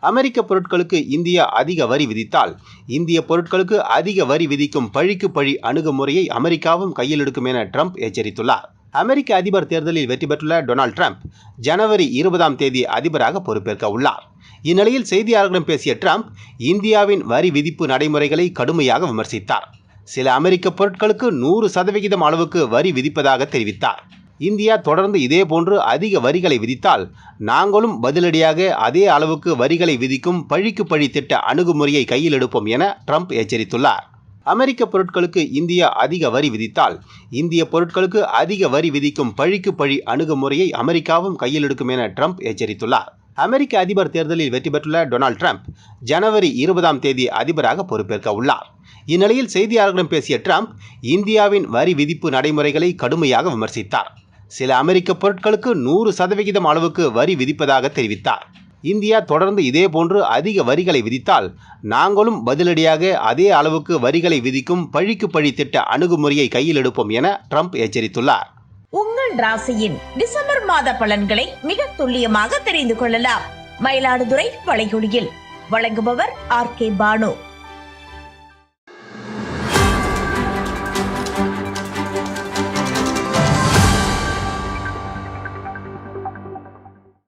அமெரிக்க பொருட்களுக்கு இந்தியா அதிக வரி விதித்தால் இந்திய பொருட்களுக்கு அதிக வரி விதிக்கும் பழிக்கு பழி அணுகுமுறையை அமெரிக்காவும் கையில் எடுக்கும் என ட்ரம்ப் எச்சரித்துள்ளார். அமெரிக்க அதிபர் தேர்தலில் வெற்றி பெற்றுள்ள டொனால்ட் ட்ரம்ப் ஜனவரி இருபதாம் தேதி அதிபராக பொறுப்பேற்க உள்ளார். இந்நிலையில் செய்தியாளர்களிடம் பேசிய ட்ரம்ப் இந்தியாவின் வரி விதிப்பு நடைமுறைகளை கடுமையாக விமர்சித்தார். சில அமெரிக்க பொருட்களுக்கு நூறு சதவிகிதம் அளவுக்கு வரி விதிப்பதாக தெரிவித்தார். இந்தியா தொடர்ந்து இதேபோன்று அதிக வரிகளை விதித்தால் நாங்களும் பதிலடியாக அதே அளவுக்கு வரிகளை விதிக்கும் பழிக்கு பழி திட்ட அணுகுமுறையை கையில் எடுப்போம் என ட்ரம்ப் எச்சரித்துள்ளார். அமெரிக்க பொருட்களுக்கு இந்தியா அதிக வரி விதித்தால் இந்திய பொருட்களுக்கு அதிக வரி விதிக்கும் பழிக்கு பழி அணுகுமுறையை அமெரிக்காவும் கையில் எடுக்கும் என ட்ரம்ப் எச்சரித்துள்ளார். அமெரிக்க அதிபர் தேர்தலில் வெற்றி பெற்றுள்ள டொனால்ட் ட்ரம்ப் ஜனவரி இருபதாம் தேதி அதிபராக பொறுப்பேற்க உள்ளார். இந்நிலையில் செய்தியாளர்களிடம் பேசிய ட்ரம்ப் இந்தியாவின் வரி விதிப்பு நடைமுறைகளை கடுமையாக விமர்சித்தார். சில அமெரிக்க பொருட்களுக்கு நூறு சதவிகிதம் அளவுக்கு வரி விதிப்பதாக தெரிவித்தார். இந்தியா தொடர்ந்து இதேபோன்று அதிக வரிகளை விதித்தால் நாங்களும் பதிலடியாக அதே அளவுக்கு வரிகளை விதிக்கும் பழிக்கு பழி திட்ட அணுகுமுறையை கையில் எடுப்போம் என ட்ரம்ப் எச்சரித்துள்ளார். உங்கள் ராசியின் டிசம்பர் மாத பலன்களை மிக துல்லியமாக தெரிந்து கொள்ளலாம். மயிலாடுதுறை வளைகுடியில் வழங்குபவர் ஆர் கே பானு.